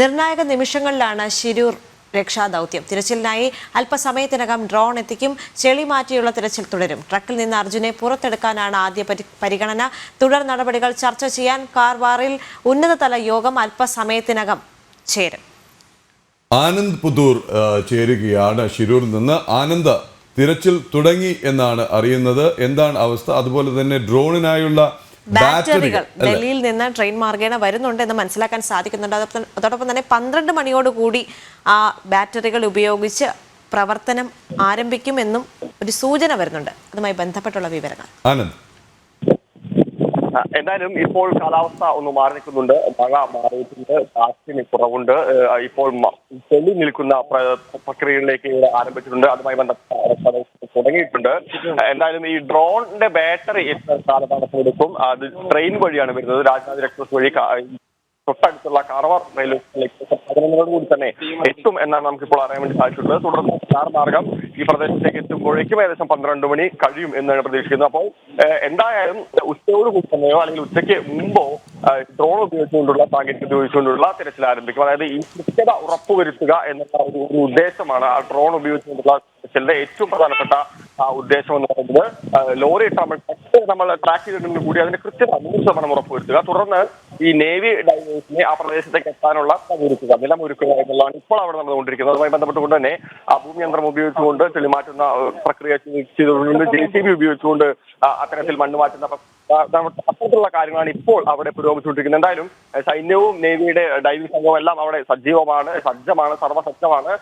നിർണായക നിമിഷങ്ങളിലാണ് ശിരൂർ രക്ഷാദൗത്യം. തിരച്ചിലിനായി അല്പസമയത്തിനകം ഡ്രോൺ എത്തിക്കും. ചെളി മാറ്റിയുള്ള തിരച്ചിൽ തുടരും. ട്രക്കിൽ നിന്ന് അർജുനെ പുറത്തെടുക്കാനാണ് ആദ്യ പരിഗണന. തുടർ നടപടികൾ ചർച്ച ചെയ്യാൻ കാർവാറിൽ ഉന്നതതല യോഗം അല്പസമയത്തിനകം ചേരും. ആനന്ദ് പുതൂർ ചേരുകയാണ് ശിരൂരിൽ നിന്ന്. ആനന്ദ് തിരച്ചിൽ തുടങ്ങി എന്നാണ് അറിയുന്നത്. എന്താണ് അവസ്ഥ? അതുപോലെ തന്നെ ഡ്രോണിനായുള്ള ബാറ്ററികൾ? ഡൽഹിയിൽ നിന്ന് ട്രെയിൻ മാർഗേണ വരുന്നുണ്ട് എന്ന് മനസ്സിലാക്കാൻ സാധിക്കുന്നുണ്ട്. അതോടൊപ്പം തന്നെ പന്ത്രണ്ട് മണിയോടുകൂടി ആ ബാറ്ററികൾ ഉപയോഗിച്ച് പ്രവർത്തനം ആരംഭിക്കുമെന്നും ഒരു സൂചന വരുന്നുണ്ട്. അതുമായി ബന്ധപ്പെട്ടുള്ള വിവരങ്ങൾ. ആനന്ദ്. എന്തായാലും ഇപ്പോൾ കാലാവസ്ഥ ഒന്ന് മാറി നിൽക്കുന്നുണ്ട്. മഴ മാറിയിട്ടുണ്ട്. കാറ്റിന് കുറവുണ്ട്. ഇപ്പോൾ ചെളി തെളി നിൽക്കുന്ന പ്ര- പ്രക്രിയകളിലേക്ക് ആരംഭിച്ചിട്ടുണ്ട്. അതുമായി ബന്ധപ്പെട്ട തുടങ്ങിയിട്ടുണ്ട്. എന്തായാലും ഈ ഡ്രോണിന്റെ ബാറ്ററി എത്ര കാലതാമസം എടുക്കും. അത് ട്രെയിൻ വഴിയാണ് വരുന്നത്. രാജധാനി എക്സ്പ്രസ് വഴി തൊട്ടടുത്തുള്ള കാർവാർ റെയിൽവേ സ്റ്റേഷനിലേക്ക് കൂടി തന്നെ എത്തും എന്നാണ് നമുക്കിപ്പോൾ അറിയാൻ വേണ്ടി സാധിച്ചിട്ടുള്ളത്. തുടർന്ന് കാർ മാർഗം ഈ പ്രദേശത്തേക്ക് എത്തുമ്പോഴേക്കും ഏകദേശം പന്ത്രണ്ട് മണി കഴിയും എന്നാണ് പ്രതീക്ഷിക്കുന്നത്. അപ്പോൾ എന്തായാലും ഉച്ചയോട് കൂടി തന്നെയോ അല്ലെങ്കിൽ ഉച്ചയ്ക്ക് മുമ്പോ ഡ്രോൺ ഉപയോഗിച്ചുകൊണ്ടുള്ള സാങ്കേതികത ഉപയോഗിച്ചുകൊണ്ടുള്ള തിരച്ചിൽ ആരംഭിക്കും. അതായത് ഈ കൃത്യത ഉറപ്പുവരുത്തുക എന്നുള്ള ഒരു ഉദ്ദേശമാണ് ആ ഡ്രോൺ ഉപയോഗിച്ചുകൊണ്ടുള്ള തിരച്ചിലിന്റെ ഏറ്റവും പ്രധാനപ്പെട്ട ഉദ്ദേശം എന്ന് പറയുന്നത് ലോറി നമ്മൾ നമ്മൾ ട്രാക്ക് ചെയ്തിട്ടുണ്ടെങ്കിൽ കൂടി അതിന്റെ കൃത്യത നൂറ് ശതമാനം ഉറപ്പുവരുത്തുക. തുടർന്ന് ഈ നേവി ഡൈവേഴ്സിനെ ആ പ്രദേശത്തേക്ക് എത്താനുള്ള ഒരുക്കുക നിലമൊരുക്കുക എന്നുള്ളതാണ് ഇപ്പോൾ അവിടെ നടന്നുകൊണ്ടിരിക്കുന്നത്. അതുമായി ബന്ധപ്പെട്ടുകൊണ്ട് തന്നെ ആ ഭൂമിയന്ത്രം ഉപയോഗിച്ചുകൊണ്ട് തെളിമാറ്റുന്ന പ്രക്രിയ ചെയ്ത് ചെയ്തുകൊണ്ട് ജെ സി ബി ഉപയോഗിച്ചുകൊണ്ട് അത്തരത്തിൽ മണ്ണ് മാറ്റുന്ന അത്തരത്തിലുള്ള കാര്യങ്ങളാണ് ഇപ്പോൾ അവിടെ പുരോഗമിച്ചുകൊണ്ടിരിക്കുന്നത്. എന്തായാലും സൈന്യവും നേവിയുടെ ഡൈവിംഗ് സംഘവും എല്ലാം അവിടെ സജീവമാണ് സജ്ജമാണ് സർവസജ്ജമാണ്.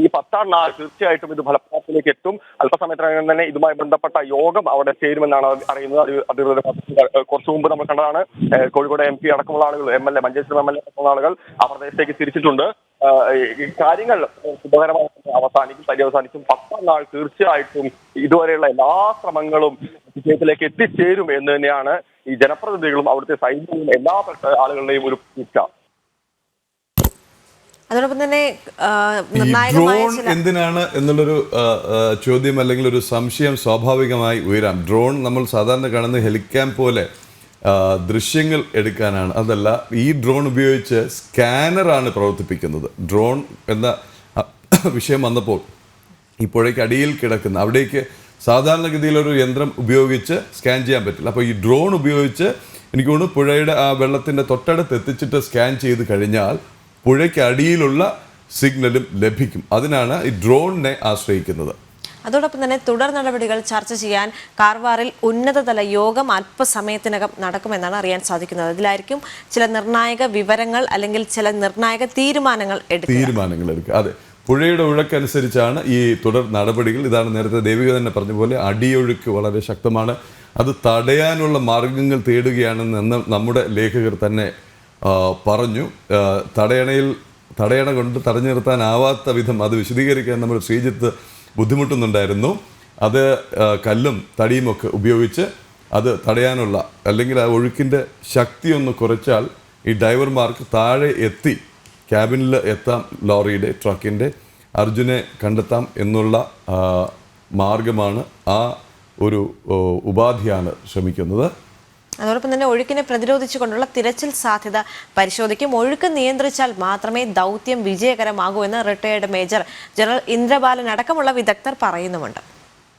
ഈ- പത്താം നാൾ തീർച്ചയായിട്ടും ഇത് ഫലപ്രാപ്തിയിലേക്ക് എത്തും. അല്പസമയത്തിനകം തന്നെ ഇതുമായി ബന്ധപ്പെട്ട യോഗം അവിടെ ചേരുമെന്നാണ് അറിയുന്നത്. അധികൃതർ കുറച്ചു മുമ്പ് നമ്മൾ കണ്ടതാണ്. കോഴിക്കോട് എം പി അടക്കമുള്ള ആളുകൾ M L A Manjeshwaram M L A അടക്കമുള്ള ആളുകൾ ആ പ്രദേശത്തേക്ക് തിരിച്ചിട്ടുണ്ട്. കാര്യങ്ങൾ ശുഭകരമായി അവസാനിക്കും പര്യവസാനിക്കും പത്താം നാൾ തീർച്ചയായിട്ടും ഇതുവരെയുള്ള എല്ലാ ശ്രമങ്ങളും വിജയത്തിലേക്ക് എത്തിച്ചേരും എന്ന് തന്നെയാണ് ഈ ജനപ്രതിനിധികളും അവിടുത്തെ സൈന്യവും എല്ലാ ആളുകളുടെയും ഒരു പ്രതീക്ഷ അതോടൊപ്പം തന്നെ ഡ്രോൺ എന്തിനാണ് എന്നുള്ളൊരു ചോദ്യം അല്ലെങ്കിൽ ഒരു സംശയം സ്വാഭാവികമായി ഉയരാം. ഡ്രോൺ നമ്മൾ സാധാരണ കാണുന്ന ഹെലിക്യാം പോലെ ദൃശ്യങ്ങൾ എടുക്കാനാണ്. അതല്ല ഈ ഡ്രോൺ ഉപയോഗിച്ച് സ്കാനറാണ് പ്രവർത്തിപ്പിക്കുന്നത്. ഡ്രോൺ എന്ന വിഷയം വന്നപ്പോൾ ഇപ്പോഴേക്ക് അടിയിൽ കിടക്കുന്ന അവിടേക്ക് സാധാരണഗതിയിൽ ഒരു യന്ത്രം ഉപയോഗിച്ച് സ്കാൻ ചെയ്യാൻ പറ്റില്ല. അപ്പോൾ ഈ ഡ്രോൺ ഉപയോഗിച്ച് എനിക്ക് തോന്നുന്നു പുഴയുടെ ആ വെള്ളത്തിന്റെ തൊട്ടടുത്ത് എത്തിച്ചിട്ട് സ്കാൻ ചെയ്ത് കഴിഞ്ഞാൽ പുഴയ്ക്ക് അടിയിലുള്ള സിഗ്നലും ലഭിക്കും. അതിനാണ് ഈ ഡ്രോണിനെ ആശ്രയിക്കുന്നത്. അതോടൊപ്പം തന്നെ തുടർ നടപടികൾ ചർച്ച ചെയ്യാൻ കാർവാറിൽ ഉന്നതതല യോഗം അല്പസമയത്തിനകം നടക്കുമെന്നാണ് അറിയാൻ സാധിക്കുന്നത്. അതിലായിരിക്കും ചില നിർണായക വിവരങ്ങൾ അല്ലെങ്കിൽ ചില നിർണായക തീരുമാനങ്ങൾ തീരുമാനങ്ങൾ എടുക്കുക. അതെ. പുഴയുടെ ഒഴുക്കനുസരിച്ചാണ് ഈ തുടർ നടപടികൾ. ഇതാണ് നേരത്തെ ദേവിക തന്നെ പറഞ്ഞ പോലെ അടിയൊഴുക്ക് വളരെ ശക്തമാണ്. അത് തടയാനുള്ള മാർഗങ്ങൾ തേടുകയാണെന്ന് നമ്മുടെ ലേഖകർ തന്നെ പറഞ്ഞു. തടയണയിൽ തടയണ കൊണ്ട് തടഞ്ഞു നിർത്താനാവാത്ത വിധം അത് വിശദീകരിക്കാൻ നമ്മൾ ശ്രീജിത്ത് ബുദ്ധിമുട്ടുന്നുണ്ടായിരുന്നു. അത് കല്ലും തടിയുമൊക്കെ ഉപയോഗിച്ച് അത് തടയാനുള്ള അല്ലെങ്കിൽ ആ ഒഴുക്കിന്റെ ശക്തി ഒന്ന് കുറച്ചാൽ ഈ ഡ്രൈവർമാർക്ക് താഴെ എത്തി ക്യാബിനിൽ എത്താം ലോറിയുടെ ട്രക്കിന്റെ അർജുനെ കണ്ടെത്താം എന്നുള്ള മാർഗമാണ് ആ ഒരു ഉപാധിയാണ് ശ്രമിക്കുന്നത്. അതോടൊപ്പം തന്നെ ഒഴുക്കിനെ പ്രതിരോധിച്ചുകൊണ്ടുള്ള തിരച്ചിൽ സാധ്യത പരിശോധിക്കും. ഒഴുക്ക് നിയന്ത്രിച്ചാൽ മാത്രമേ ദൗത്യം വിജയകരമാകൂ എന്ന് റിട്ടയേർഡ് മേജർ ജനറൽ ഇന്ദ്രബാലൻ അടക്കമുള്ള വിദഗ്ധർ പറയുന്നുമുണ്ട്.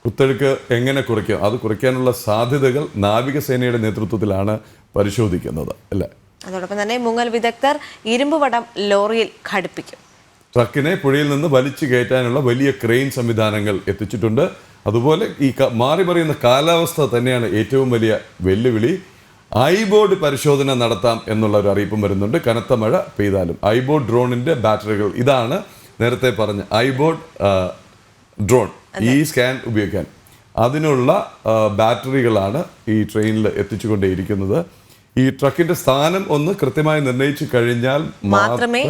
കുത്തൊഴുക്ക് എങ്ങനെ കുറയ്ക്കും അത് കുറയ്ക്കാനുള്ള സാധ്യതകൾ നാവികസേനയുടെ നേതൃത്വത്തിലാണ് പരിശോധിക്കുന്നത് അല്ലേ? അതോടൊപ്പം തന്നെ മുങ്ങൽ വിദഗ്ധർ ഇരുമ്പ് വടം ലോറിയിൽ ഘടിപ്പിക്കും. ട്രക്കിനെ പുഴയിൽ നിന്ന് വലിച്ചു കയറ്റാനുള്ള വലിയ ക്രെയിൻ സംവിധാനങ്ങൾ എത്തിച്ചിട്ടുണ്ട്. അതുപോലെ ഈ മാറി പറയുന്ന കാലാവസ്ഥ തന്നെയാണ് ഏറ്റവും വലിയ വെല്ലുവിളി. ഐബോർഡ് പരിശോധന നടത്താം എന്നുള്ള ഒരു അറിയിപ്പും വരുന്നുണ്ട്. കനത്ത മഴ പെയ്താലും. ഐബോർഡ് ഡ്രോണിന്റെ ബാറ്ററികൾ ഇതാണ്. നേരത്തെ പറഞ്ഞ ഐബോർഡ് ഡ്രോൺ ഈ സ്കാൻ ഉപയോഗിക്കാൻ. അതിനുള്ള ബാറ്ററികളാണ് ഈ ട്രെയിനിൽ എത്തിച്ചുകൊണ്ടേയിരിക്കുന്നത്. ഈ ട്രക്കിന്റെ സ്ഥാനം ഒന്ന് കൃത്യമായി നിർണയിച്ചു കഴിഞ്ഞാൽ മാത്രമേ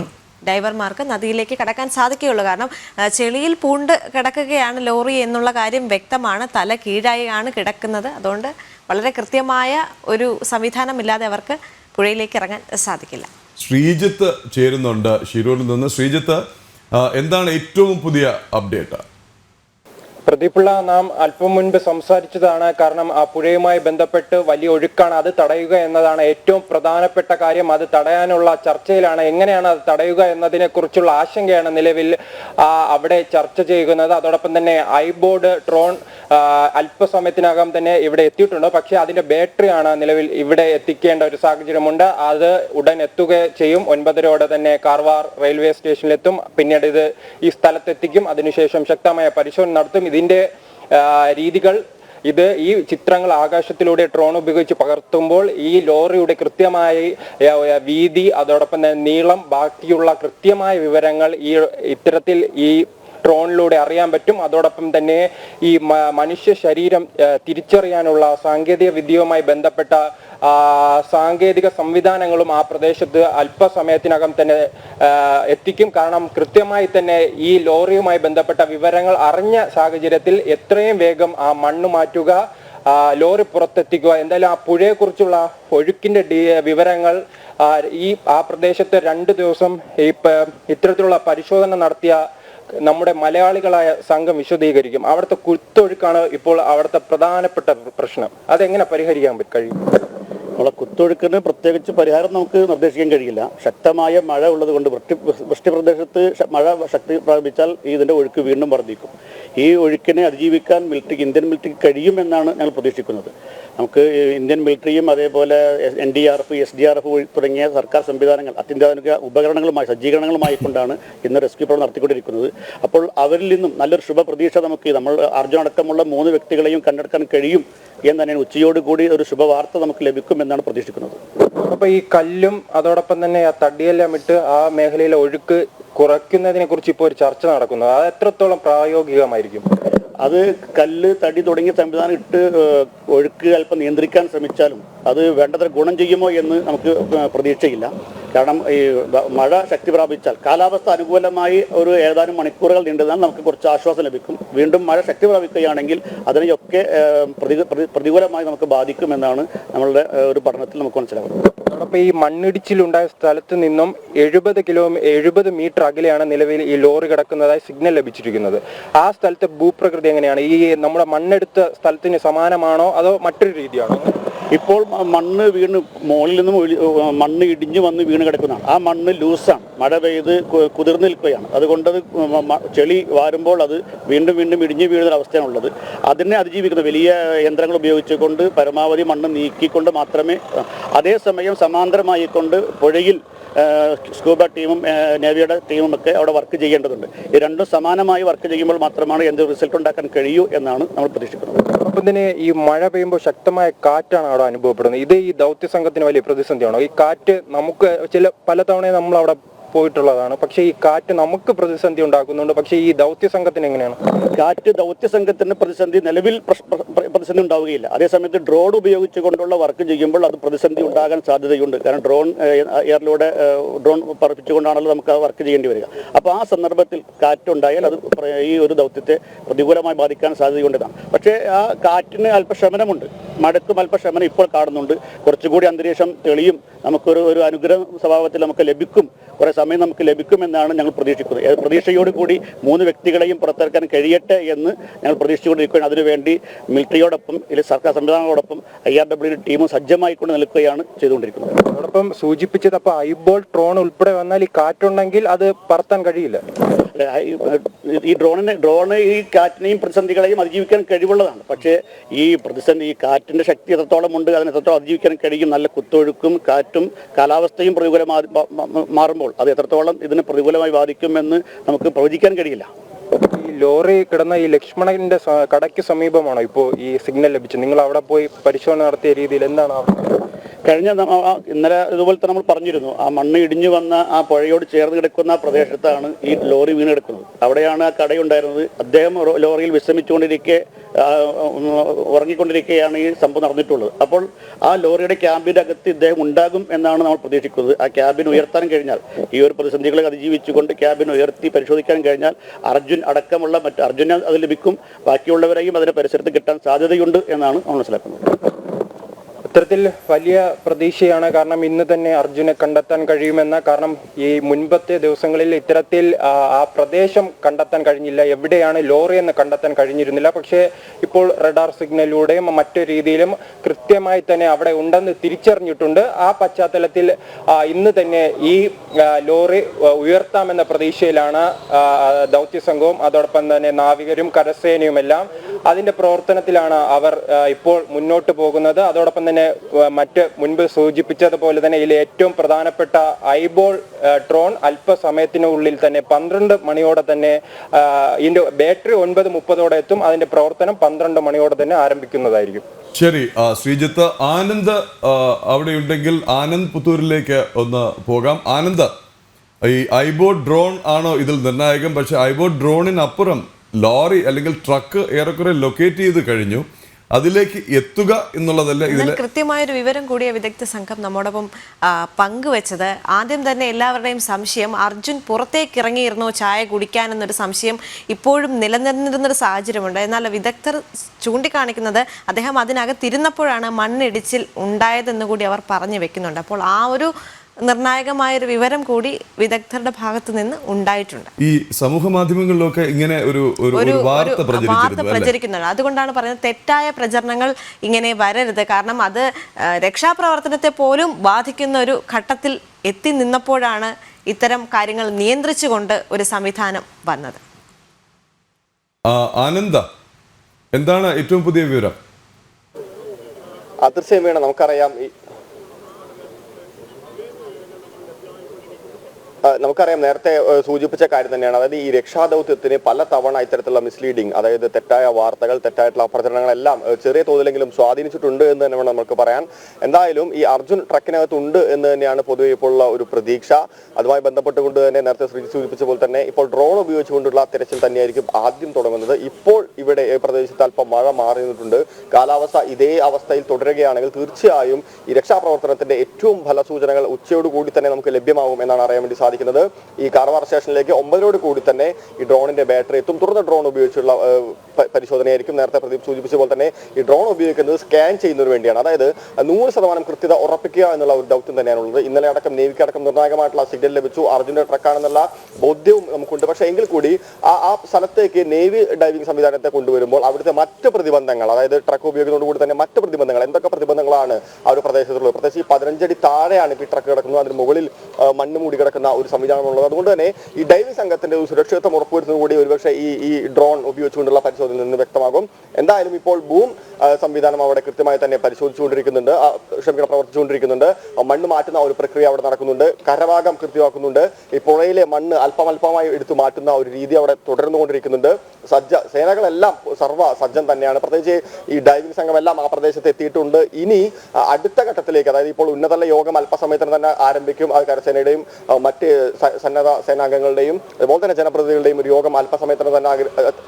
ഡ്രൈവർമാർക്ക് നദിയിലേക്ക് കടക്കാൻ സാധിക്കുകയുള്ളൂ. കാരണം ചെളിയിൽ പൂണ്ട് കിടക്കുകയാണ് ലോറി എന്നുള്ള കാര്യം വ്യക്തമാണ്. തല കീഴായാണ് കിടക്കുന്നത്. അതുകൊണ്ട് വളരെ കൃത്യമായ ഒരു സംവിധാനമില്ലാതെ അവർക്ക് പുഴയിലേക്ക് ഇറങ്ങാൻ സാധിക്കില്ല. ശ്രീജിത്ത് ചേരുന്നുണ്ട് ശിരൂരിൽ നിന്ന്. ശ്രീജിത്ത് എന്താണ് ഏറ്റവും പുതിയ അപ്ഡേറ്റ്? പ്രതിപിള്ള നാം അല്പം മുൻപ് സംസാരിച്ചതാണ്. കാരണം ആ പുഴയുമായി ബന്ധപ്പെട്ട് വലിയ ഒഴുക്കാണ് അത് തടയുക എന്നതാണ് ഏറ്റവും പ്രധാനപ്പെട്ട കാര്യം. അത് തടയാനുള്ള ചർച്ചയിലാണ്. എങ്ങനെയാണ് അത് തടയുക എന്നതിനെ കുറിച്ചുള്ള ആശങ്കയാണ് നിലവിൽ അവിടെ ചർച്ച ചെയ്യുന്നത്. അതോടൊപ്പം തന്നെ ഐബോർഡ് ഡ്രോൺ അല്പസമയത്തിനകം തന്നെ ഇവിടെ എത്തിയിട്ടുണ്ട്. പക്ഷേ അതിന്റെ ബാറ്ററിയാണ് നിലവിൽ ഇവിടെ എത്തിക്കേണ്ട ഒരു സാഹചര്യമുണ്ട്. അത് ഉടൻ എത്തുക ചെയ്യും. ഒൻപതരയോടെ തന്നെ കാർവാർ റെയിൽവേ സ്റ്റേഷനിലെത്തും. പിന്നീട് ഇത് ഈ സ്ഥലത്തെത്തിക്കും. അതിനുശേഷം ശക്തമായ പരിശോധന നടത്തും. ഇതിന്റെ രീതികൾ ഇത് ഈ ചിത്രങ്ങൾ ആകാശത്തിലൂടെ ഡ്രോൺ ഉപയോഗിച്ച് പകർത്തുമ്പോൾ ഈ ലോറിയുടെ കൃത്യമായി വീതി അതോടൊപ്പം തന്നെ നീളം ബാക്കിയുള്ള കൃത്യമായ വിവരങ്ങൾ ഈ ഇത്തരത്തിൽ ഈ ഡ്രോണിലൂടെ അറിയാൻ പറ്റും. അതോടൊപ്പം തന്നെ ഈ മനുഷ്യ ശരീരം തിരിച്ചറിയാനുള്ള സാങ്കേതിക വിദ്യയുമായി ബന്ധപ്പെട്ട സാങ്കേതിക സംവിധാനങ്ങളും ആ പ്രദേശത്ത് അല്പസമയത്തിനകം തന്നെ എത്തിക്കും. കാരണം കൃത്യമായി തന്നെ ഈ ലോറിയുമായി ബന്ധപ്പെട്ട വിവരങ്ങൾ അറിഞ്ഞ സാഹചര്യത്തിൽ എത്രയും വേഗം ആ മണ്ണ് മാറ്റുക ലോറി പുറത്തെത്തിക്കുക. എന്തായാലും ആ പുഴയെക്കുറിച്ചുള്ള ഒഴുക്കിന്റെ വിവരങ്ങൾ ഈ ആ പ്രദേശത്ത് രണ്ട് ദിവസം ഈ ഇത്തരത്തിലുള്ള പരിശോധന നടത്തിയ നമ്മുടെ മലയാളികളായ സംഘം വിശദീകരിക്കും. അവിടുത്തെ കുത്തൊഴുക്കാണ് ഇപ്പോൾ അവിടുത്തെ പ്രധാനപ്പെട്ട പ്രശ്നം. അതെങ്ങനെ പരിഹരിക്കാൻ കഴിയും? നമ്മളെ കുത്തൊഴുക്കിന് പ്രത്യേകിച്ച് പരിഹാരം നമുക്ക് നിർദ്ദേശിക്കാൻ കഴിയില്ല. ശക്തമായ മഴ ഉള്ളത് കൊണ്ട് വൃഷ്ടി വൃഷ്ടി പ്രദേശത്ത് മഴ ശക്തി പ്രാപിച്ചാൽ ഇതിന്റെ ഒഴുക്ക് വീണ്ടും വർദ്ധിക്കും. ഈ ഒഴുക്കിനെ അതിജീവിക്കാൻ മിലിറ്ററിക്ക് ഇന്ത്യൻ മിലിറ്ററിക്ക് കഴിയുമെന്നാണ് ഞങ്ങൾ പ്രതീക്ഷിക്കുന്നത്. നമുക്ക് ഇന്ത്യൻ മിലിറ്ററിയും അതേപോലെ N D R F S D R F തുടങ്ങിയ സർക്കാർ സംവിധാനങ്ങൾ അത്യന്താധുനിക ഉപകരണങ്ങളുമായി സജ്ജീകരണങ്ങളുമായി കൊണ്ടാണ് ഇന്ന് റെസ്ക്യൂ പ്രവർത്തനം നടത്തിക്കൊണ്ടിരിക്കുന്നത്. അപ്പോൾ അവരിൽ നിന്നും നല്ലൊരു ശുഭപ്രതീക്ഷ നമുക്ക് നമ്മൾ അർജുൻ അടക്കമുള്ള മൂന്ന് വ്യക്തികളെയും കണ്ടെടുക്കാൻ കഴിയും എന്ന് തന്നെയാണ് ഉച്ചയോടുകൂടി ഒരു ശുഭവാർത്ത നമുക്ക് ലഭിക്കുമെന്നാണ് പ്രതീക്ഷിക്കുന്നത്. അപ്പൊ ഈ കല്ലും അതോടൊപ്പം തന്നെ ആ തടിയെല്ലാം ഇട്ട് ആ മേഖലയിലെ ഒഴുക്ക് കുറയ്ക്കുന്നതിനെ കുറിച്ച് ഇപ്പോൾ ഒരു ചർച്ച നടക്കുന്നത് അത് എത്രത്തോളം പ്രായോഗികമായിരിക്കും? അത് കല്ല് തടി തുടങ്ങിയ സംവിധാനം ഇട്ട് ഒഴുക്ക് അല്പം നിയന്ത്രിക്കാൻ ശ്രമിച്ചാലും അത് വേണ്ടത്ര ഗുണം ചെയ്യുമോ എന്ന് നമുക്ക് പ്രതീക്ഷയില്ല. കാരണം ഈ മഴ ശക്തി പ്രാപിച്ചാൽ കാലാവസ്ഥ അനുകൂലമായി ഒരു ഏതാനും മണിക്കൂറുകൾ നീണ്ടുന്നാൽ നമുക്ക് കുറച്ച് ആശ്വാസം ലഭിക്കും. വീണ്ടും മഴ ശക്തി പ്രാപിക്കുകയാണെങ്കിൽ അതിനെയൊക്കെ പ്രതികൂലമായി നമുക്ക് ബാധിക്കുമെന്നാണ് നമ്മളുടെ ഒരു പഠനത്തിൽ നമുക്ക് മനസ്സിലാകുന്നത്. അതോടൊപ്പം ഈ മണ്ണിടിച്ചിലുണ്ടായ സ്ഥലത്ത് നിന്നും എഴുപത് കിലോമീറ്റർ എഴുപത് മീറ്റർ അകലെയാണ് നിലവിൽ ഈ ലോറി കിടക്കുന്നതായി സിഗ്നൽ ലഭിച്ചിരിക്കുന്നത്. ആ സ്ഥലത്തെ ഭൂപ്രകൃതി എങ്ങനെയാണ്? ഈ നമ്മുടെ മണ്ണെടുത്ത സ്ഥലത്തിന് സമാനമാണോ അതോ മറ്റൊരു രീതിയാണോ? ഇപ്പോൾ മണ്ണ് വീണ് മുകളിൽ നിന്നും മണ്ണ് ഇടിഞ്ഞു വന്ന് വീണ് കിടക്കുന്നതാണ്. ആ മണ്ണ് ലൂസാണ്. മഴ പെയ്ത് കുതിർന്ന് നിൽക്കുകയാണ്. അതുകൊണ്ട് അത് ചെളി വാരുമ്പോൾ അത് വീണ്ടും വീണ്ടും ഇടിഞ്ഞു വീഴുന്ന അവസ്ഥയാണ് അവസ്ഥയാണുള്ളത് അതിനെ അതിജീവിക്കുന്ന. വലിയ യന്ത്രങ്ങൾ ഉപയോഗിച്ചുകൊണ്ട് പരമാവധി മണ്ണ് നീക്കിക്കൊണ്ട് മാത്രമേ അതേസമയം സമാന്തരമായി കൊണ്ട് പുഴയിൽ സ്കൂബ ടീമും നേവിയുടെ ടീമും ഒക്കെ അവിടെ വർക്ക് ചെയ്യേണ്ടതുണ്ട്. ഈ രണ്ടും സമാനമായി വർക്ക് ചെയ്യുമ്പോൾ മാത്രമാണ് എന്ത് റിസൾട്ട് ഉണ്ടാക്കാൻ കഴിയൂ എന്നാണ് നമ്മൾ പ്രതീക്ഷിക്കുന്നത്. അപ്പം തന്നെ ഈ മഴ പെയ്യുമ്പോൾ ശക്തമായ കാറ്റാണ് അവിടെ അനുഭവപ്പെടുന്നത്. ഇത് ഈ ദൗത്യ സംഘത്തിന് വലിയ പ്രതിസന്ധിയാണോ? ഈ കാറ്റ് നമുക്ക് ചില പല തവണ നമ്മൾ അവിടെ പോയിട്ടുള്ളതാണ്. പക്ഷേ ഈ കാറ്റ് നമുക്ക് പ്രതിസന്ധി ഉണ്ടാക്കുന്നുണ്ട്. പക്ഷേ ഈ ദൗത്യ സംഘത്തിന് എങ്ങനെയാണ്? കാറ്റ് ദൗത്യ സംഘത്തിന് പ്രതിസന്ധി നിലവിൽ പ്രതിസന്ധി ഉണ്ടാവുകയില്ല. അതേസമയത്ത് ഡ്രോൺ ഉപയോഗിച്ചുകൊണ്ടുള്ള വർക്ക് ചെയ്യുമ്പോൾ അത് പ്രതിസന്ധി ഉണ്ടാകാൻ സാധ്യതയുണ്ട്. കാരണം ഡ്രോൺ എയറിലൂടെ ഡ്രോൺ പറപ്പിച്ചുകൊണ്ടാണല്ലോ നമുക്ക് ആ വർക്ക് ചെയ്യേണ്ടി വരിക. അപ്പോൾ ആ സന്ദർഭത്തിൽ കാറ്റുണ്ടായാൽ അത് ഈ ഒരു ദൗത്യത്തെ പ്രതികൂലമായി ബാധിക്കാൻ സാധ്യതയുണ്ടെന്നാണ് പക്ഷേ ആ കാറ്റിന് അല്പശമനമുണ്ട്. മഴക്കും അല്പശമനം ഇപ്പോൾ കാണുന്നുണ്ട്. കുറച്ചുകൂടി അന്തരീക്ഷം തെളിയും. നമുക്കൊരു ഒരു അനുഗ്രഹ സ്വഭാവത്തിൽ നമുക്ക് ലഭിക്കും. കുറെ സമയം നമുക്ക് ലഭിക്കുമെന്നാണ് ഞങ്ങൾ പ്രതീക്ഷിക്കുന്നത്. പ്രതീക്ഷയോട് കൂടി മൂന്ന് വ്യക്തികളെയും പുറത്തിറക്കാൻ കഴിയട്ടെ എന്ന് ഞങ്ങൾ പ്രതീക്ഷിച്ചുകൊണ്ടിരിക്കുകയാണ്. അതിനുവേണ്ടി മിലിറ്ററിയോടൊപ്പം ഇല്ല സർക്കാർ സംവിധാനങ്ങളോടൊപ്പം ഐ ആർ ഡബ്ല്യു ടീമും സജ്ജമായിക്കൊണ്ട് നിൽക്കുകയാണ് ചെയ്തുകൊണ്ടിരിക്കുന്നത്. അതോടൊപ്പം സൂചിപ്പിച്ചത് അപ്പോൾ ഐബോൾ ട്രോൺ ഉൾപ്പെടെ വന്നാൽ ഈ കാറ്റുണ്ടെങ്കിൽ അത് പറത്താൻ കഴിയില്ല. ഈ ഡ്രോണിനെ ഡ്രോണ് ഈ കാറ്റിനെയും പ്രതിസന്ധികളെയും അതിജീവിക്കാൻ കഴിവുള്ളതാണ്. പക്ഷേ ഈ പ്രതിസന്ധി ഈ കാറ്റിന്റെ ശക്തി എത്രത്തോളം ഉണ്ട് അതിന് എത്രത്തോളം അതിജീവിക്കാൻ കഴിയും നല്ല കുത്തൊഴുക്കും കാറ്റും കാലാവസ്ഥയും പ്രതികൂലമാ മാറുമ്പോൾ അത് എത്രത്തോളം ഇതിനെ പ്രതികൂലമായി ബാധിക്കുമെന്ന് നമുക്ക് പ്രവചിക്കാൻ കഴിയില്ല. ഈ ലോറി കിടന്ന ഈ ലക്ഷ്മണന്റെ കടയ്ക്ക് സമീപമാണോ ഇപ്പോൾ ഈ സിഗ്നൽ ലഭിച്ചത്? നിങ്ങൾ അവിടെ പോയി പരിശോധന നടത്തിയ രീതിയിൽ എന്താണ് അവിടെ കഴിഞ്ഞ ഇന്നലെ ഇതുപോലെ തന്നെ നമ്മൾ പറഞ്ഞിരുന്നു. ആ മണ്ണ് ഇടിഞ്ഞു വന്ന ആ പുഴയോട് ചേർന്ന് കിടക്കുന്ന പ്രദേശത്താണ് ഈ ലോറി വീണ് കിടക്കുന്നത് അവിടെയാണ് ആ കടയുണ്ടായിരുന്നത്. അദ്ദേഹം ലോറിയിൽ വിശ്രമിച്ചുകൊണ്ടിരിക്കെ ഉറങ്ങിക്കൊണ്ടിരിക്കുകയാണ് ഈ സംഭവം നടന്നിട്ടുള്ളത്. അപ്പോൾ ആ ലോറിയുടെ ക്യാമ്പിന്റെ അകത്ത് ഇദ്ദേഹം ഉണ്ടാകും എന്നാണ് നമ്മൾ പ്രതീക്ഷിക്കുന്നത്. ആ ക്യാബിൻ ഉയർത്താൻ കഴിഞ്ഞാൽ ഈ ഒരു പ്രതിസന്ധികളെ അതിജീവിച്ചുകൊണ്ട് ക്യാബിൻ ഉയർത്തി പരിശോധിക്കാൻ കഴിഞ്ഞാൽ അർജുൻ അടക്കമുള്ള മറ്റ് അർജുന അത് ലഭിക്കും. ബാക്കിയുള്ളവരെയും അതിന്റെ പരിസരത്ത് കിട്ടാൻ സാധ്യതയുണ്ട് എന്നാണ് നമ്മൾ മനസ്സിലാക്കുന്നത്. ഇത്തരത്തിൽ വലിയ പ്രതീക്ഷയാണ് കാരണം ഇന്ന് തന്നെ അർജുനെ കണ്ടെത്താൻ കഴിയുമെന്ന കാരണം ഈ മുൻപത്തെ ദിവസങ്ങളിൽ ഇത്തരത്തിൽ ആ, പ്രദേശം കണ്ടെത്താൻ കഴിഞ്ഞില്ല. എവിടെയാണ് ലോറി എന്ന് കണ്ടെത്താൻ കഴിഞ്ഞിരുന്നില്ല. പക്ഷേ ഇപ്പോൾ റഡാർ സിഗ്നലിലൂടെയും മറ്റു രീതിയിലും കൃത്യമായി തന്നെ അവിടെ ഉണ്ടെന്ന് തിരിച്ചറിഞ്ഞിട്ടുണ്ട്. ആ പശ്ചാത്തലത്തിൽ ഇന്ന് തന്നെ ഈ ലോറി ഉയർത്താമെന്ന പ്രതീക്ഷയിലാണ് ദൗത്യസംഘവും ദൗത്യ സംഘവും അതോടൊപ്പം തന്നെ നാവികരും കരസേനയുമെല്ലാം അതിന്റെ പ്രവർത്തനത്തിലാണ് അവർ ഇപ്പോൾ മുന്നോട്ട് പോകുന്നത്. അതോടൊപ്പം തന്നെ മറ്റ് മുൻപ് സൂചിപ്പിച്ചതുപോലെ തന്നെ ഇതിൽ ഏറ്റവും പ്രധാനപ്പെട്ട ഐബോൾ ട്രോൺ അല്പസമയത്തിനുള്ളിൽ തന്നെ പന്ത്രണ്ട് മണിയോടെ തന്നെ ഇതിന്റെ ബാറ്ററി ഒൻപത് മുപ്പതോടെ എത്തും. അതിന്റെ പ്രവർത്തനം പന്ത്രണ്ട് മണിയോടെ തന്നെ ആരംഭിക്കുന്നതായിരിക്കും. ശരി ശ്രീജിത്ത് ആനന്ദ് അവിടെ ഉണ്ടെങ്കിൽ ആനന്ദ് പുത്തൂരിലേക്ക് ഒന്ന് പോകാം. ആനന്ദ് ഈ ഐബോ ഡ്രോൺ ആണോ ഇതിൽ നിർണായകം? പക്ഷെ ഐബോ ഡ്രോണിനപ്പുറം ലോറി അല്ലെങ്കിൽ ട്രക്ക് ഏറെക്കുറെ ലൊക്കേറ്റ് ചെയ്ത് കഴിഞ്ഞു. അതിലേക്ക് എത്തുക എന്നുള്ളതല്ല ഇതിൽ കൃത്യമായൊരു വിവരം കൂടിയ വിദഗ്ധ സംഘം നമ്മോടൊപ്പം പങ്കുവെച്ചത് പങ്കുവച്ചത്. ആദ്യം തന്നെ എല്ലാവരുടെയും സംശയം അർജുൻ പുറത്തേക്ക് ഇറങ്ങിയിരുന്നോ ചായ കുടിക്കാൻ എന്നൊരു സംശയം ഇപ്പോഴും നിലനിന്നിരുന്നൊരു സാഹചര്യമുണ്ട്. എന്നാൽ വിദഗ്ധർ ചൂണ്ടിക്കാണിക്കുന്നത് അദ്ദേഹം അതിനകത്തിരുന്നപ്പോഴാണ് മണ്ണിടിച്ചിൽ ഉണ്ടായതെന്ന് കൂടി അവർ പറഞ്ഞു വെക്കുന്നുണ്ട്. അപ്പോൾ ആ ഒരു നിർണായകമായൊരു വിവരം കൂടി വിദഗ്ധരുടെ ഭാഗത്തു നിന്ന് ഉണ്ടായിട്ടുണ്ട്. ഈ സമൂഹ മാധ്യമങ്ങളിലൊക്കെ ഇങ്ങനെ ഒരു ഒരു വാർത്ത പ്രചരിക്കുന്നുണ്ട്. അതുകൊണ്ടാണ് പറയുന്നത് തെറ്റായ പ്രചരണങ്ങൾ ഇങ്ങനെ വരരുത്. കാരണം അത് രക്ഷാപ്രവർത്തനത്തെ പോലും ബാധിക്കുന്ന ഒരു ഘട്ടത്തിൽ എത്തി നിന്നപ്പോഴാണ് ഇത്തരം കാര്യങ്ങൾ നിയന്ത്രിച്ചുകൊണ്ട് ഒരു സംവിധാനം വന്നത്. ആനന്ദ എന്താണ് ഏറ്റവും പുതിയ വിവരം? തീർച്ചയായും വേണം. നമുക്കറിയാം ഈ ആ, നമുക്കറിയാം നേരത്തെ സൂചിപ്പിച്ച കാര്യം തന്നെയാണ്. അതായത് ഈ രക്ഷാദൗത്യത്തിന് പല തവണ ഇത്തരത്തിലുള്ള മിസ്ലീഡിംഗ് അതായത് തെറ്റായ വാർത്തകൾ തെറ്റായിട്ടുള്ള പ്രചരണങ്ങളെല്ലാം ചെറിയ തോതിലെങ്കിലും സ്വാധീനിച്ചിട്ടുണ്ട് എന്ന് തന്നെ വേണം നമുക്ക് പറയാൻ. എന്തായാലും ഈ അർജുൻ ട്രക്കിനകത്തുണ്ട് എന്ന് തന്നെയാണ് പൊതുവെ ഇപ്പോഴുള്ള ഒരു പ്രതീക്ഷ. അതുമായി ബന്ധപ്പെട്ടുകൊണ്ട് തന്നെ നേരത്തെ ശ്രീ സൂചിപ്പിച്ച പോലെ തന്നെ ഇപ്പോൾ ഡ്രോൺ ഉപയോഗിച്ചുകൊണ്ടുള്ള തിരച്ചിൽ തന്നെയായിരിക്കും ആദ്യം തുടങ്ങുന്നത്. ഇപ്പോൾ ഇവിടെ പ്രദേശത്ത് അല്പം മഴ മാറി നിന്നിട്ടുണ്ട് കാലാവസ്ഥ ഇതേ അവസ്ഥയിൽ തുടരുകയാണെങ്കിൽ തീർച്ചയായും ഈ രക്ഷാപ്രവർത്തനത്തിന്റെ ഏറ്റവും ഫലസൂചനകൾ ഉച്ചയോടുകൂടി തന്നെ നമുക്ക് ലഭ്യമാകും എന്നാണ് അറിയാൻ വേണ്ടി സാധിക്കുന്നത് ഈ കാർവാർ സ്റ്റേഷനിലേക്ക് ഒമ്പതിനോട് കൂടി തന്നെ ഈ ഡ്രോണിന്റെ ബാറ്ററി എത്തും. തുറന്ന ഡ്രോൺ ഉപയോഗിച്ചുള്ള പരിശോധനയായിരിക്കും നേരത്തെ പ്രദീപ് സൂചിപ്പിച്ച പോലെ തന്നെ ഈ ഡ്രോൺ ഉപയോഗിക്കുന്നത് സ്കാൻ ചെയ്യുന്നതിന് വേണ്ടിയാണ്. അതായത് നൂറ് ശതമാനം കൃത്യത ഉറപ്പിക്കുക എന്നുള്ള ഒരു ദൗത്യം തന്നെയാണുള്ളത് ഇന്നലെ അടക്കം നേവിക്ക് അടക്കം നിർണായകമായിട്ടുള്ള സിഗ്നൽ ലഭിച്ചു. അർജുന്റെ ട്രക്കാണെന്നുള്ള ബോധ്യവും നമുക്കുണ്ട്. പക്ഷേ എങ്കിൽ കൂടി ആ ആ സ്ഥലത്തേക്ക് നേവി ഡൈവിംഗ് സംവിധാനത്തെ കൊണ്ടുവരുമ്പോൾ അവിടുത്തെ മറ്റ് പ്രതിബന്ധങ്ങൾ അതായത് ട്രക്ക് ഉപയോഗിക്കുന്നതോടുകൂടി തന്നെ മറ്റ് പ്രതിബന്ധങ്ങൾ എന്തൊക്കെ പ്രതിബന്ധങ്ങളാണ് ആ ഒരു പ്രദേശത്തുള്ളത്? പ്രത്യേകിച്ച് ഈ പതിനഞ്ചടി താഴെയാണ് ഇപ്പോൾ ഈ ട്രക്ക് കിടക്കുന്നത്. അതിന് മുകളിൽ മണ്ണ് മൂടി കിടക്കുന്ന ഒരു സംവിധാനമുള്ളത്. അതുകൊണ്ട് തന്നെ ഈ ഡൈവിംഗ് സംഘത്തിന്റെ ഒരു സുരക്ഷിതത്വം ഉറപ്പുവരുത്തുന്നത് കൂടി ഒരുപക്ഷെ ഈ ഈ ഡ്രോൺ ഉപയോഗിച്ചുകൊണ്ടുള്ള പരിശോധനയിൽ നിന്ന് വ്യക്തമാകും. എന്തായാലും ഇപ്പോൾ ഭൂം സംവിധാനം അവിടെ കൃത്യമായി തന്നെ പരിശോധിച്ചുകൊണ്ടിരിക്കുന്നുണ്ട്. ക്ഷമിക്കണം പ്രവർത്തിച്ചുകൊണ്ടിരിക്കുന്നുണ്ട്. മണ്ണ് മാറ്റുന്ന ഒരു പ്രക്രിയ അവിടെ നടക്കുന്നുണ്ട്. കരഭാഗം കൃത്യമാക്കുന്നുണ്ട്. ഈ പുഴയിലെ മണ്ണ് അല്പം അല്പമായി എടുത്തു മാറ്റുന്ന ഒരു രീതി അവിടെ തുടർന്നുകൊണ്ടിരിക്കുന്നുണ്ട്. സജ്ജ സേനകളെല്ലാം സർവ സജ്ജം തന്നെയാണ്. പ്രത്യേകിച്ച് ഈ ഡൈവിംഗ് സംഘമെല്ലാം ആ പ്രദേശത്ത് എത്തിയിട്ടുണ്ട്. ഇനി അടുത്ത ഘട്ടത്തിലേക്ക് അതായത് ഇപ്പോൾ ഉന്നതല യോഗം അല്പസമയത്തിന് തന്നെ ആരംഭിക്കും. അത് കരസേനയുടെയും മറ്റ് സന്നദ്ധ സേനാംഗങ്ങളുടെയും അതുപോലെ തന്നെ ജനപ്രതിനിധികളുടെയും ഒരു യോഗം അല്പസമയത്തിന് തന്നെ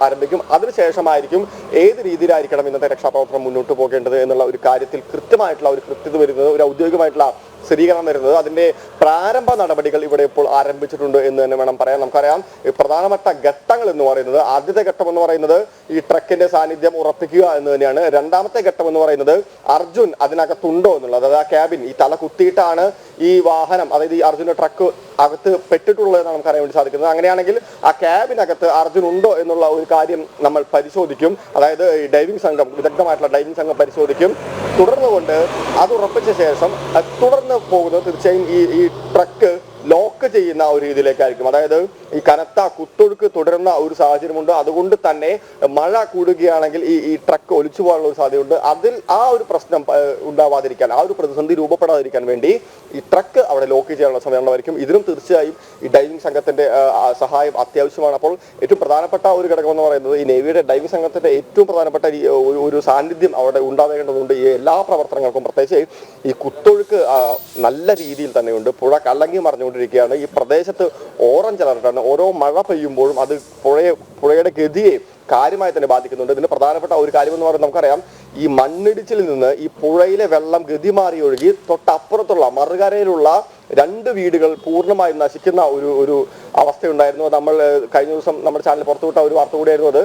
ആരംഭിക്കും. അതിനുശേഷമായിരിക്കും ഏത് രീതിയിലായിരിക്കണം ഇന്നത്തെ രക്ഷാപ്രവർത്തനം മുന്നോട്ട് പോകേണ്ടത് എന്നുള്ള ഒരു കാര്യത്തിൽ കൃത്യമായിട്ടുള്ള ഒരു കൃത്യത വരുന്നത് ഒരു ഔദ്യോഗികമായിട്ടുള്ള സ്ഥിരീകരണം വരുന്നത് അതിന്റെ പ്രാരംഭ നടപടികൾ ഇവിടെ ഇപ്പോൾ ആരംഭിച്ചിട്ടുണ്ട് എന്ന് തന്നെ വേണം പറയാൻ. നമുക്കറിയാം പ്രധാനപ്പെട്ട ഘട്ടങ്ങൾ എന്ന് പറയുന്നത് ആദ്യത്തെ ഘട്ടം എന്ന് പറയുന്നത് ഈ ട്രക്കിന്റെ സാന്നിധ്യം ഉറപ്പിക്കുക എന്ന് തന്നെയാണ്. രണ്ടാമത്തെ ഘട്ടം എന്ന് പറയുന്നത് അർജുൻ അതിനകത്തുണ്ടോ എന്നുള്ളത്. അതായത് ആ ക്യാബിൻ ഈ തല കുത്തിയിട്ടാണ് ഈ വാഹനം അതായത് ഈ അർജുന്റെ ട്രക്ക് അകത്ത് പെട്ടിട്ടുള്ളതെന്നാണ് നമുക്ക് അറിയാൻ വേണ്ടി സാധിക്കുന്നത്. അങ്ങനെയാണെങ്കിൽ ആ ക്യാബിനകത്ത് അർജുൻ ഉണ്ടോ എന്നുള്ള ഒരു കാര്യം നമ്മൾ പരിശോധിക്കും. അതായത് ഈ ഡൈവിംഗ് സംഘം വിദഗ്ധമായിട്ടുള്ള ഡൈവിംഗ് സംഘം പരിശോധിക്കും. തുടർന്നുകൊണ്ട് അത് ഉറപ്പിച്ച ശേഷം തുടർന്ന് പോകുന്നത്. തീർച്ചയായും ഈ ഈ ട്രക്ക് ലോക്ക് ചെയ്യുന്ന ഒരു രീതിയിലേക്കായിരിക്കും. അതായത് ഈ കനത്ത കുത്തൊഴുക്ക് തുടരുന്ന ഒരു സാഹചര്യമുണ്ട്. അതുകൊണ്ട് തന്നെ മഴ കൂടുകയാണെങ്കിൽ ഈ ഈ ട്രക്ക് ഒലിച്ചു പോകാനുള്ള ഒരു സാധ്യതയുണ്ട്. അതിൽ ആ ഒരു പ്രശ്നം ഉണ്ടാവാതിരിക്കാൻ ആ ഒരു പ്രതിസന്ധി രൂപപ്പെടാതിരിക്കാൻ വേണ്ടി ഈ ട്രക്ക് അവിടെ ലോക്ക് ചെയ്യാനുള്ള സമയമുള്ളതായിരിക്കും ഇതിനും തീർച്ചയായും ഈ ഡൈവിംഗ് സംഘത്തിന്റെ സഹായം അത്യാവശ്യമാണ്. അപ്പോൾ ഏറ്റവും പ്രധാനപ്പെട്ട ഒരു ഘടകം എന്ന് പറയുന്നത് ഈ നേവിയുടെ ഡൈവിംഗ് സംഘത്തിന്റെ ഏറ്റവും പ്രധാനപ്പെട്ട ഒരു- സാന്നിധ്യം അവിടെ ഉണ്ടാവേണ്ടതുണ്ട്. ഈ എല്ലാ പ്രവർത്തനങ്ങൾക്കും പ്രത്യേകിച്ച് ഈ കുത്തൊഴുക്ക് നല്ല രീതിയിൽ തന്നെയുണ്ട്. പുഴ കല്ലങ്ങി മറിഞ്ഞുകൊണ്ടിരിക്കുകയാണ് ഈ പ്രദേശത്ത് ഓറഞ്ച് അലർട്ടാണ് ഓരോ മഴ പെയ്യുമ്പോഴും അത് പുഴയെ പുഴയുടെ ഗതിയെ കാര്യമായി തന്നെ ബാധിക്കുന്നുണ്ട്. ഇതിന് പ്രധാനപ്പെട്ട ഒരു കാര്യം എന്ന് പറയുന്നത് നമുക്കറിയാം. ഈ മണ്ണിടിച്ചിൽ നിന്ന് ഈ പുഴയിലെ വെള്ളം ഗതി മാറി ഒഴുകി തൊട്ടപ്പുറത്തുള്ള മറുകരയിലുള്ള രണ്ട് വീടുകൾ പൂർണമായും നശിക്കുന്ന ഒരു ഒരു അവസ്ഥയുണ്ടായിരുന്നു. നമ്മൾ കഴിഞ്ഞ ദിവസം നമ്മുടെ ചാനൽ പുറത്തുവിട്ട ഒരു വാർത്ത കൂടിയായിരുന്നു അത്.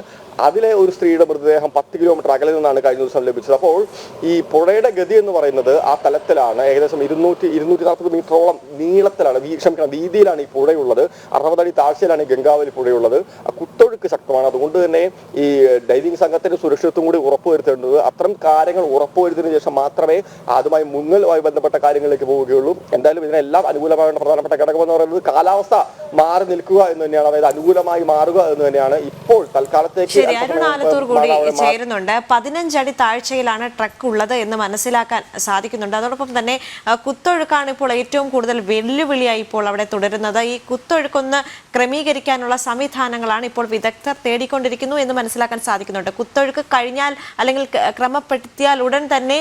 അതിലെ ഒരു സ്ത്രീയുടെ മൃതദേഹം പത്ത് കിലോമീറ്റർ അകലെ നിന്നാണ് കഴിഞ്ഞ ദിവസം ലഭിച്ചത്. അപ്പോൾ ഈ പുഴയുടെ ഗതി എന്ന് പറയുന്നത് ആ തലത്തിലാണ് ഏകദേശം ഇരുന്നൂറ്റി ഇരുന്നൂറ്റി നാൽപ്പത് മീറ്ററോളം നീളത്തിലാണ് ക്ഷമിക്കണം വീതിയിലാണ് ഈ പുഴയുള്ളത്. അറുപതടി താഴ്ചയിലാണ് ഈ ഗംഗാവലി പുഴയുള്ളത്. കുത്തൊഴുക്ക് ശക്തമാണ്. അതുകൊണ്ട് തന്നെ ഈ ഡൈവിംഗ് സംഘത്തിന്റെ സുരക്ഷിതത്വം കൂടി ഉറപ്പുവരുത്തേണ്ടത് അത്തരം കാര്യങ്ങൾ ഉറപ്പുവരുത്തിയതിനു ശേഷം മാത്രമേ അതുമായി മുങ്ങലുമായി ബന്ധപ്പെട്ട കാര്യങ്ങളിലേക്ക് പോവുകയുള്ളൂ. എന്തായാലും ഇതിനെല്ലാം അനുകൂലമാവേണ്ട പ്രധാനപ്പെട്ട ഘടകം എന്ന് പറയുന്നത് കാലാവസ്ഥ മാറി നിൽക്കുക എന്ന് തന്നെയാണ്. അതായത് അനുകൂലമായി മാറുക എന്ന് തന്നെയാണ് ഇപ്പോൾ തൽക്കാലത്തേക്ക് ശരി അരുൺ ആലത്തൂർ കൂടി ചേരുന്നുണ്ട്. പതിനഞ്ചടി താഴ്ചയിലാണ് ട്രക്ക് ഉള്ളത് എന്ന് മനസ്സിലാക്കാൻ സാധിക്കുന്നുണ്ട്. അതോടൊപ്പം തന്നെ കുത്തൊഴുക്കാണ് ഇപ്പോൾ ഏറ്റവും കൂടുതൽ വെല്ലുവിളിയായി ഇപ്പോൾ അവിടെ തുടരുന്നത്. ഈ കുത്തൊഴുക്കൊന്ന് ക്രമീകരിക്കാനുള്ള സംവിധാനങ്ങളാണ് ഇപ്പോൾ വിദഗ്ധർ തേടിക്കൊണ്ടിരിക്കുന്നു എന്ന് മനസ്സിലാക്കാൻ സാധിക്കുന്നുണ്ട്. കുത്തൊഴുക്ക് കഴിഞ്ഞാൽ അല്ലെങ്കിൽ ക്രമപ്പെടുത്തിയാൽ ഉടൻ തന്നെ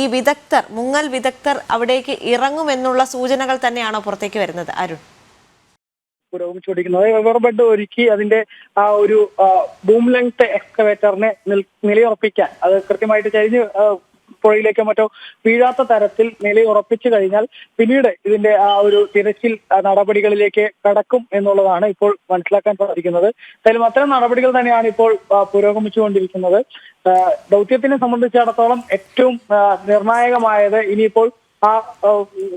ഈ വിദഗ്ധർ മുങ്ങൽ വിദഗ്ധർ അവിടേക്ക് ഇറങ്ങുമെന്നുള്ള സൂചനകൾ തന്നെയാണോ പുറത്തേക്ക് വരുന്നത്? അരുൺ. പുരോഗമിച്ചുകൊണ്ടിരിക്കുന്നത്. റിവർ ബെഡ് ഒരുക്കി അതിന്റെ ആ ഒരു ബൂം ലെങ്ത് എക്സ്കവേറ്ററിനെ നിലയുറപ്പിക്കാൻ അത് കൃത്യമായിട്ട് ചരിഞ്ഞ് പുഴയിലേക്കോ മറ്റോ വീഴാത്ത തരത്തിൽ നിലയുറപ്പിച്ചു കഴിഞ്ഞാൽ പിന്നീട് ഇതിന്റെ ആ ഒരു തിരച്ചിൽ നടപടികളിലേക്ക് കടക്കും എന്നുള്ളതാണ് ഇപ്പോൾ മനസ്സിലാക്കാൻ സാധിക്കുന്നത്. എന്തായാലും അത്തരം നടപടികൾ തന്നെയാണ് ഇപ്പോൾ പുരോഗമിച്ചുകൊണ്ടിരിക്കുന്നത്. ദൗത്യത്തിനെ സംബന്ധിച്ചിടത്തോളം ഏറ്റവും നിർണായകമായത് ഇനിയിപ്പോൾ ആ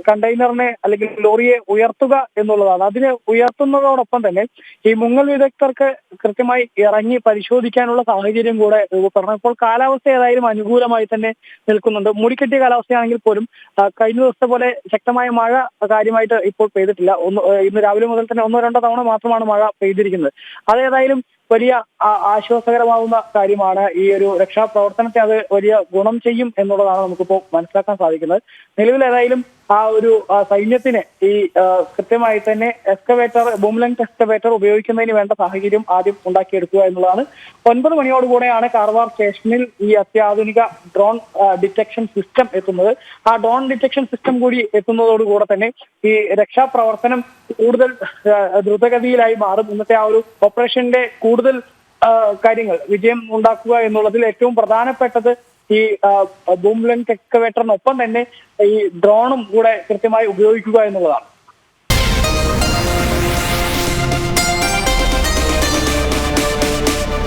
കണ്ടെയ്നറിനെ അല്ലെങ്കിൽ ലോറിയെ ഉയർത്തുക എന്നുള്ളതാണ്. അതിനെ ഉയർത്തുന്നതോടൊപ്പം തന്നെ ഈ മുങ്ങൽ വിദഗ്ധർക്ക് കൃത്യമായി ഇറങ്ങി പരിശോധിക്കാനുള്ള സാഹചര്യം കൂടെ രൂപപ്പെടണം. ഇപ്പോൾ കാലാവസ്ഥ ഏതായാലും അനുകൂലമായി തന്നെ നിൽക്കുന്നുണ്ട്. മൂടിക്കെട്ടിയ കാലാവസ്ഥയാണെങ്കിൽ പോലും കഴിഞ്ഞ ദിവസത്തെ പോലെ ശക്തമായ മഴ കാര്യമായിട്ട് ഇപ്പോൾ പെയ്തിട്ടില്ല. ഒന്ന് ഇന്ന് രാവിലെ മുതൽ തന്നെ ഒന്നോ രണ്ടോ തവണ മാത്രമാണ് മഴ പെയ്തിരിക്കുന്നത്. അതേതായാലും വലിയ ആശ്വാസകരമാവുന്ന കാര്യമാണ് ഈ ഒരു രക്ഷാപ്രവർത്തനത്തെ അത് വലിയ ഗുണം ചെയ്യും എന്നുള്ളതാണ് നമുക്കിപ്പോൾ മനസ്സിലാക്കാൻ സാധിക്കുന്നത്. നിലവിൽ ഏതായാലും ആ ഒരു സൈന്യത്തിനെ ഈ കൃത്യമായി തന്നെ എക്സ്കവേറ്റർ ബൂംലെങ്ത് എക്സ്കവേറ്റർ ഉപയോഗിക്കുന്നതിന് വേണ്ട സാഹചര്യം ആദ്യം ഉണ്ടാക്കിയെടുക്കുക എന്നുള്ളതാണ്. ഒൻപത് മണിയോടുകൂടെയാണ് കാർവാർ സ്റ്റേഷനിൽ ഈ അത്യാധുനിക ഡ്രോൺ ഡിറ്റക്ഷൻ സിസ്റ്റം എത്തുന്നത്. ആ ഡ്രോൺ ഡിറ്റക്ഷൻ സിസ്റ്റം കൂടി എത്തുന്നതോടുകൂടെ തന്നെ ഈ രക്ഷാപ്രവർത്തനം കൂടുതൽ ദ്രുതഗതിയിലായി മാറും. ഇന്നത്തെ ആ ഒരു ഓപ്പറേഷന്റെ കൂടുതൽ കാര്യങ്ങൾ വിജയം ഉണ്ടാക്കുക എന്നുള്ളതിൽ ഏറ്റവും പ്രധാനപ്പെട്ടത് ഈ ബൂം ലെങ്ത് എക്സ്കവേറ്ററിനൊപ്പം തന്നെ ഈ ഡ്രോണും കൂടെ കൃത്യമായി ഉപയോഗിക്കുക എന്നുള്ളതാണ്